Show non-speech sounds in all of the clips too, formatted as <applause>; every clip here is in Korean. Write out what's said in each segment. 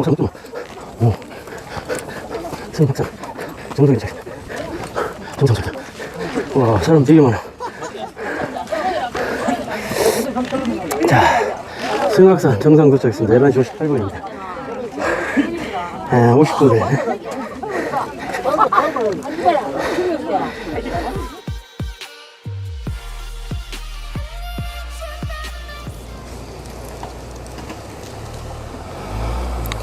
오, 잠깐만. 오. 승낙산. 정상에 잘. 정상 잘. 와, 사람 되게 많아. 자, 승낙산 정상 도착했습니다. 11시 58분입니다. 아, 50분 됐네.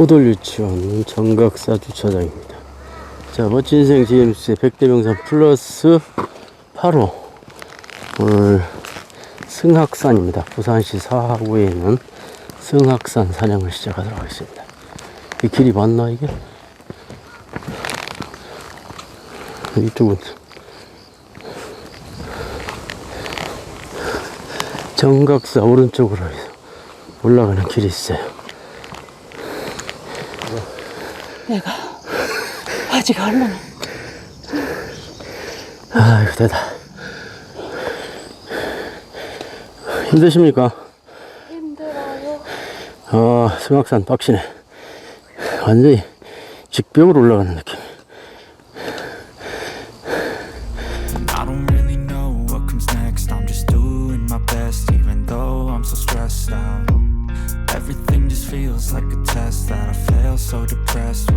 호돌 유치원 정각사 주차장입니다. 자, 멋진 인생 GMC의 100대 명산 플러스 8호. 오늘 승학산입니다. 부산시 사하구에 있는 승학산 사냥을 시작하도록 하겠습니다. 이 길이 맞나, 이게? 이쪽은 정각사 오른쪽으로 올라가는 길이 있어요. 아직 얼마나 아이고, 되다. 힘드십니까? 힘들어요. 아, 승악산 빡시네. 완전히 직벽으로 올라가는 느낌. So depressed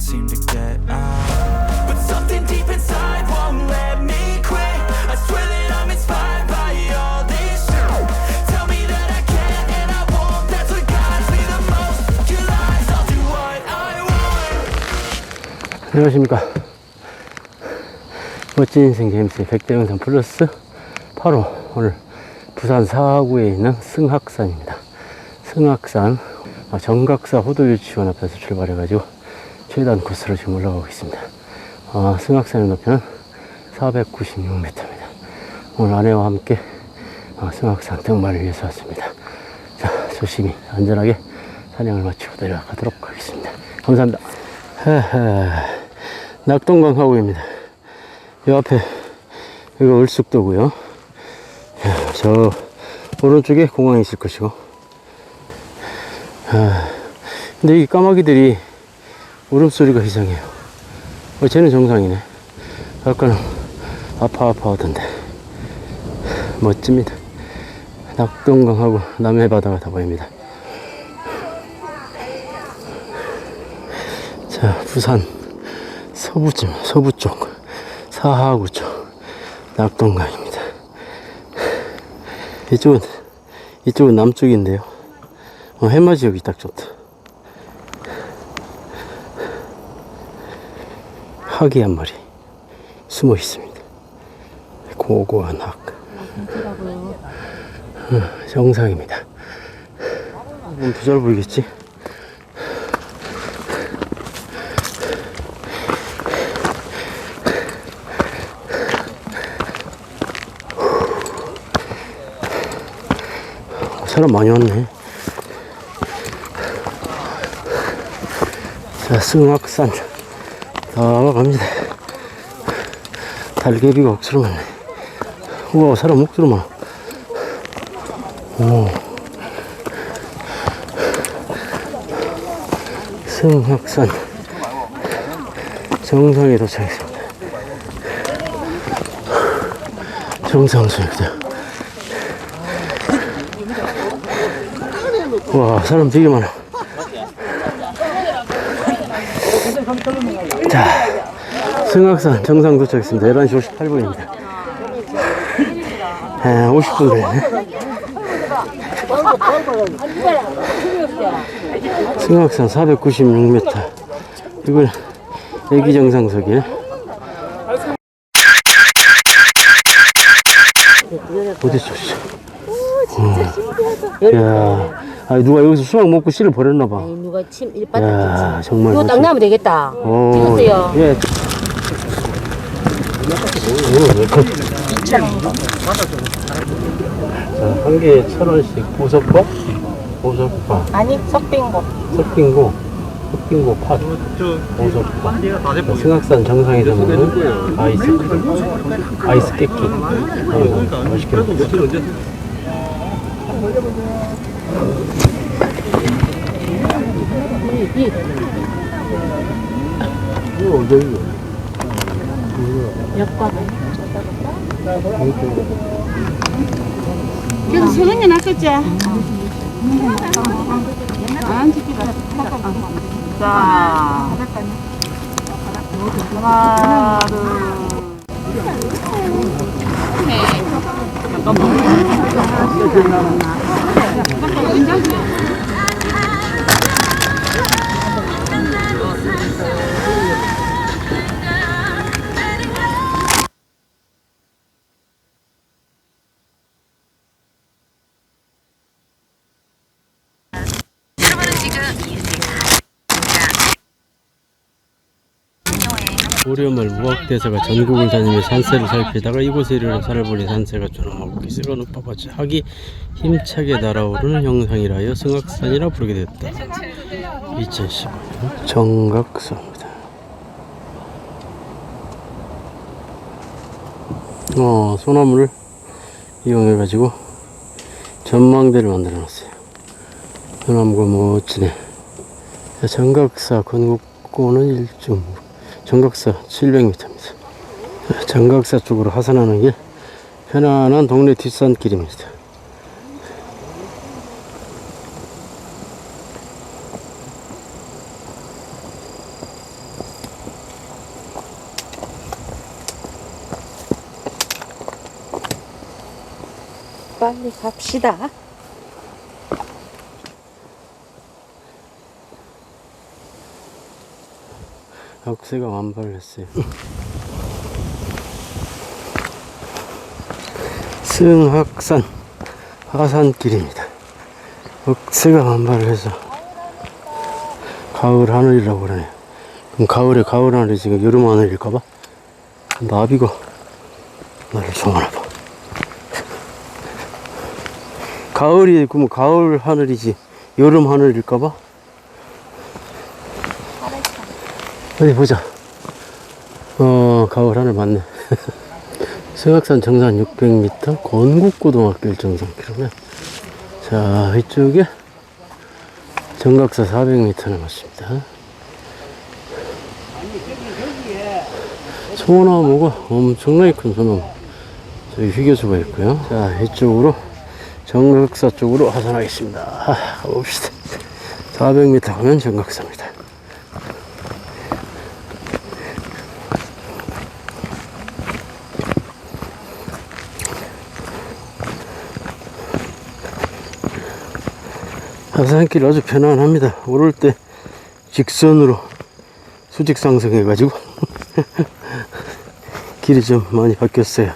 can't seem to get out. But something deep inside won't let me quit. I swear that I'm inspired by all this shit. Tell me that I can and I won't. That's what guides me the most. Your lies, I'll do what I want. 안녕하십니까. 멋진 인생 제임스의 100대 영상 플러스 8호. 오늘 부산 사하구에 있는 승학산입니다. 승학산 어, 정각사 호도유치원 앞에서 출발해가지고 최단 코스로 지금 올라가고 있습니다. 어, 승학산의 높이는 496m입니다. 오늘 아내와 함께 어, 승학산 등반을 위해서 왔습니다. 자, 조심히 안전하게 사냥을 마치고 내려가도록 하겠습니다. 감사합니다. 낙동강 하구입니다. 이 앞에 여기가 을숙도고요. 야, 저 오른쪽에 공항이 있을 것이고. 아, 근데 이 까마귀들이 울음소리가 이상해요. 어, 쟤는 정상이네. 아까는 아파 아파 하던데. 멋집니다. 낙동강하고 남해 바다가 다 보입니다. 자, 부산 서부쯤, 서부 쪽, 사하구 쪽, 낙동강입니다. 이쪽은, 이쪽은 남쪽인데요. 어, 해마 지역이 딱 좋다. 학이 한 마리 숨어 있습니다. 고고한 학. 어, 정상입니다. 몸 부잘 보이겠지? 사람 많이 왔네. 자, 승악산 다 갑니다. 달개비가 억수로 많네. 우와, 사람 억수로 많아. 오. 승악산 정상에 도착했습니다. 정상 수역장. 와, 사람 되게 많아. 자, 승악산 정상 도착했습니다. 11시 58분입니다. 아, 50분 됐네. 승악산 496m. 이걸 애기 정상석이에요. 어디 있어? 어. 야, 아니 누가 여기서 수박 먹고 씨를 버렸나 봐. 아니, 누가 침 야, 일바닥 정말 이거 딱 나면 되겠다. 어, 찍었어요. 예. 자, 한 개에 천 원씩. 보석밥, 보석밥, 아니 석빙고. 섞인고, 섞인고 팥, 보석밥. 승악산 정상에서 먹는 아이스크림, 아이스 깨끼. 아이고, 맛있게 먹겠다. 그래서 세근이 낫겠지? 자, 하나, 둘, 고려말 무학대사가 전국을 다니며 산세를 살피다가 이곳에 이르는 산을 보니 산세가 조용하고 기세가 높아같이 하기 힘차게 날아오르는 형상이라 하여 승악산이라 부르게 됐다. 2015년 정각사입니다. 어, 소나무를 이용해 가지고 전망대를 만들어 놨어요. 소나무가 멋지네. 정각사 건국고는 1중 정각사 700m입니다. 정각사 쪽으로 하산하는 길 편안한 동네 뒷산길입니다. 빨리 갑시다. 억새가 완발을 했어요. 승학산 하산길입니다. 억새가 완발을 해서 가을 하늘이라고 그러네. 그럼 가을에 가을 하늘이 지금 여름 하늘일까봐 나비가 나를 좋아하나 봐. 가을이 그러면 가을 하늘이지 여름 하늘일까봐 어디 보자. 어, 가을 하늘 맞네. <laughs> 승악산 정상 600m, 건국고등학교 정상키로면. 자, 이쪽에 정각사 400m 남았습니다. 소나무가 엄청나게 큰 소나무. 저기 휴게소가 있고요. 자, 이쪽으로 정각사 쪽으로 하산하겠습니다. 아, 가봅시다. 400m 가면 정각사입니다. 하산길 아주 편안합니다. 오를 때 직선으로 수직 상승해가지고 <laughs> 길이 좀 많이 바뀌었어요.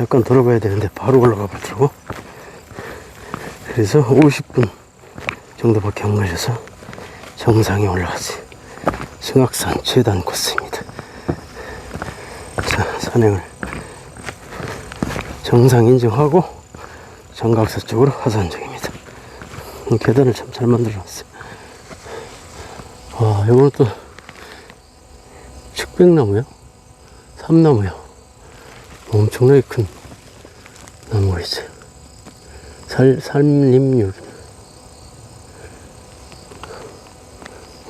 약간 돌아가야 되는데 바로 올라가 보더라고. 그래서 50분 정도밖에 안 걸려서 정상에 올라왔어요. 승악산 최단 코스입니다. 자, 산행을 정상 인증하고 정각사 쪽으로 하산 중입니다. 음, 계단을 참 잘 만들어 놨어요. 와, 이거는 또 측백나무야? 삼나무야. 엄청나게 큰 나무가 있어요. 살, 산림육.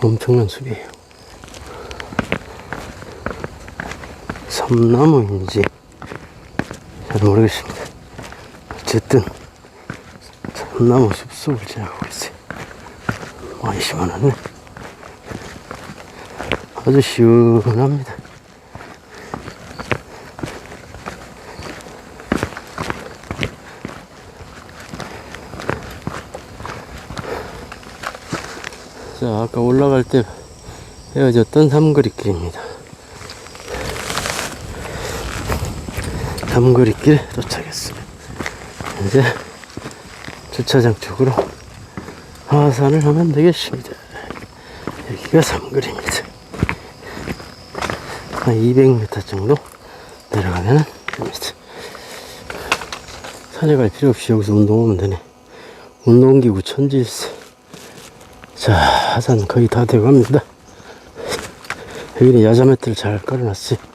엄청난 숲이에요. 삼나무인지 잘 모르겠습니다. 어쨌든 삼나무 숲속을 지나가고 있어요. 많이 심어놨네. 아주 시원합니다. 자, 아까 올라갈 때 헤어졌던 삼거리길입니다. 삼거리길 도착했어요. 이제 주차장 쪽으로 하산을 하면 되겠습니다. 여기가 삼거리입니다. 한 200m 정도 내려가면 됩니다. 산에 갈 필요 없이 여기서 운동하면 되네. 운동기구 천지일세. 자, 하산 거의 다 되고 갑니다. 여기는 야자 매트를 잘 깔아놨어요.